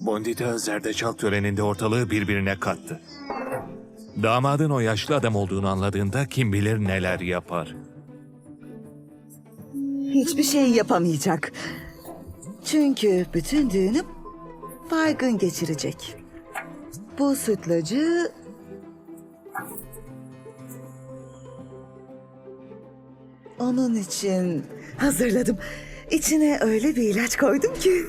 Bondita zerdeçal töreninde ortalığı birbirine kattı. Damadın o yaşlı adam olduğunu anladığında kim bilir neler yapar. Hiçbir şey yapamayacak. Çünkü bütün düğünü baygın geçirecek. Bu sütlacı... Onun için hazırladım. İçine öyle bir ilaç koydum ki...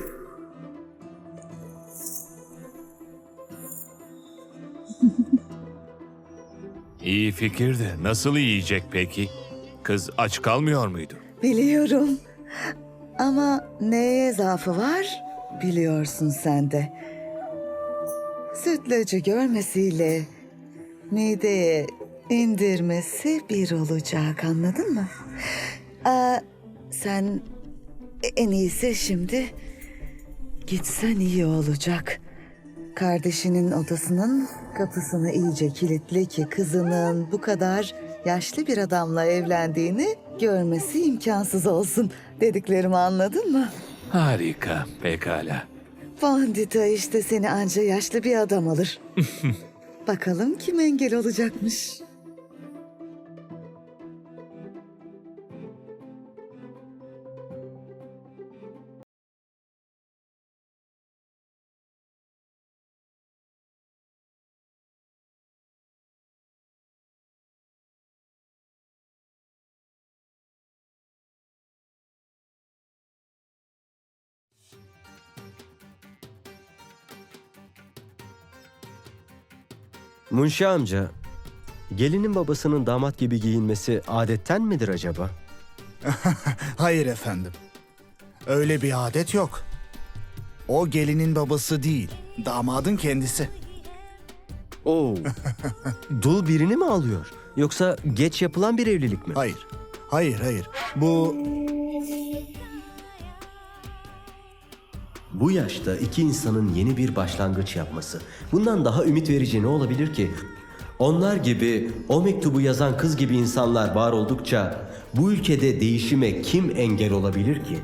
İyi fikir de nasıl yiyecek peki? Kız aç kalmıyor muydu? Biliyorum. Ama neye zaafı var biliyorsun sen de. Sütlacı görmesiyle mideye indirmesi bir olacak anladın mı? Aa, sen en iyisi şimdi gitsen iyi olacak. Kardeşinin odasının kapısını iyice kilitle ki kızının bu kadar yaşlı bir adamla evlendiğini görmesi imkansız olsun. Dediklerimi anladın mı? Harika, pekala. Bandita işte seni anca yaşlı bir adam alır. Bakalım kim engel olacakmış. Munşi amca, gelinin babasının damat gibi giyinmesi adetten midir acaba? Hayır efendim. Öyle bir adet yok. O gelinin babası değil, damadın kendisi. Oo. Dul birini mi alıyor? Yoksa geç yapılan bir evlilik mi? Hayır, hayır, hayır. Bu Bu yaşta iki insanın yeni bir başlangıç yapması. Bundan daha ümit verici ne olabilir ki? Onlar gibi o mektubu yazan kız gibi insanlar var oldukça bu ülkede değişime kim engel olabilir ki?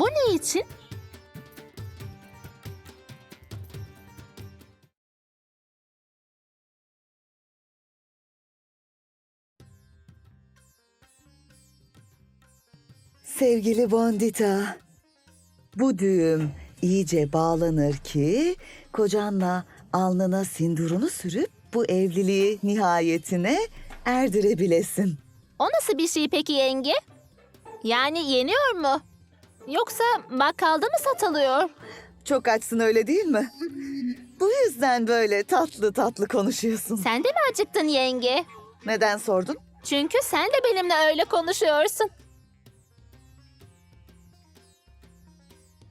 Bu ne için? Sevgili Bondita, bu düğüm iyice bağlanır ki kocanla alnına sindurunu sürüp bu evliliği nihayetine erdirebilesin. O nasıl bir şey peki yenge? Yani yeniyor mu? Yoksa bakkalda mı satılıyor? Çok açsın öyle değil mi? Bu yüzden böyle tatlı tatlı konuşuyorsun. Sen de mi acıktın yenge? Neden sordun? Çünkü sen de benimle öyle konuşuyorsun.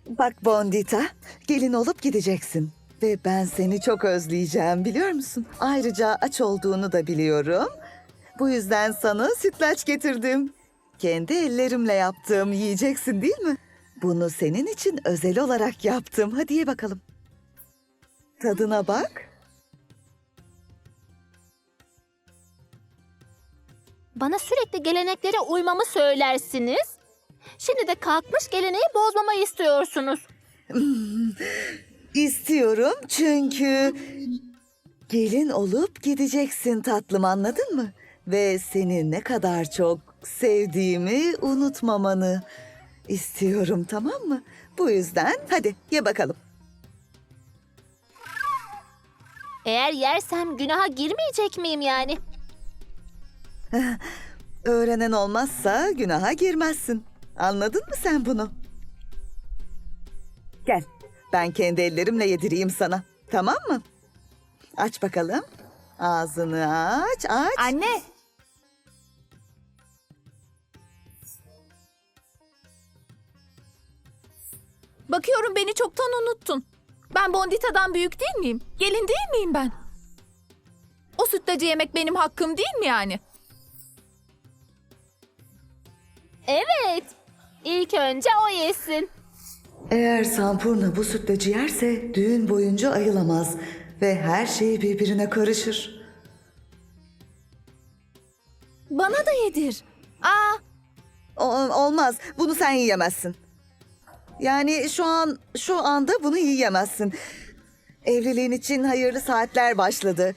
Bak Bondita, gelin olup gideceksin. Ve ben seni çok özleyeceğim biliyor musun? Ayrıca aç olduğunu da biliyorum. Bu yüzden sana sütlaç getirdim. Kendi ellerimle yaptım, yiyeceksin değil mi? Bunu senin için özel olarak yaptım. Hadi ye bakalım. Tadına bak. Bana sürekli geleneklere uymamı söylersiniz. Şimdi de kalkmış geleneği bozmamı istiyorsunuz. İstiyorum çünkü gelin olup gideceksin tatlım anladın mı? Ve seni ne kadar çok sevdiğimi unutmamanı istiyorum tamam mı? Bu yüzden hadi ye bakalım. Eğer yersem günaha girmeyecek miyim yani? Öğrenen olmazsa günaha girmezsin. Anladın mı sen bunu? Gel. Ben kendi ellerimle yedireyim sana. Tamam mı? Aç bakalım. Ağzını aç, aç. Anne. Bakıyorum beni çoktan unuttun. Ben Bondita'dan büyük değil miyim? Gelin değil miyim ben? O sütlacı yemek benim hakkım değil mi yani? Evet. İlk önce o yesin. Eğer Sampurna bu sütlacı yerse düğün boyunca ayılamaz ve her şey birbirine karışır. Bana da yedir. Aa, O- olmaz. Bunu sen yiyemezsin. Yani şu an şu anda bunu yiyemezsin. Evliliğin için hayırlı saatler başladı.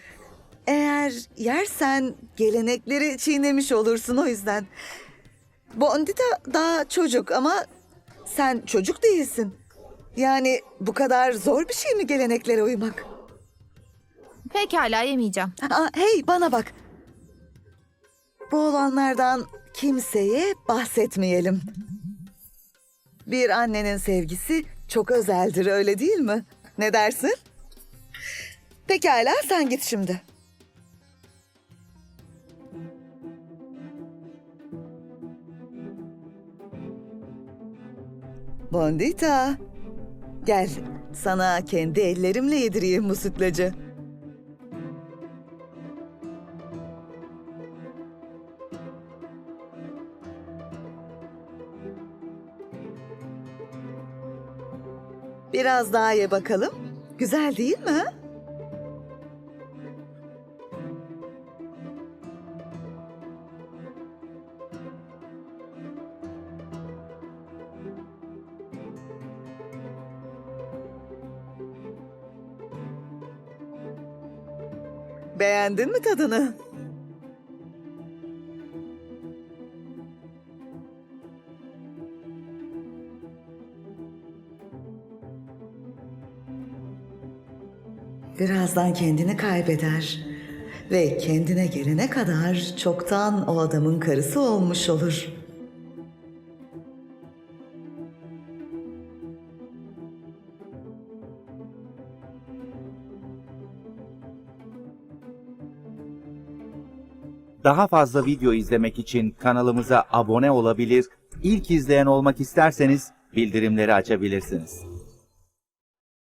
Eğer yersen gelenekleri çiğnemiş olursun o yüzden. Bondita daha çocuk ama sen çocuk değilsin. Yani bu kadar zor bir şey mi geleneklere uymak? pekala yemeyeceğim. Aa, hey bana bak. Bu olanlardan kimseye bahsetmeyelim. Bir annenin sevgisi çok özeldir öyle değil mi? Ne dersin? Pekala sen git şimdi. Bondita. Gel sana kendi ellerimle yedireyim bu sütlacı. Biraz daha ye bakalım. Güzel değil mi? Beğendin mi tadını? Birazdan kendini kaybeder ve kendine gelene kadar çoktan o adamın karısı olmuş olur. Daha fazla video izlemek için kanalımıza abone olabilir, ilk izleyen olmak isterseniz bildirimleri açabilirsiniz.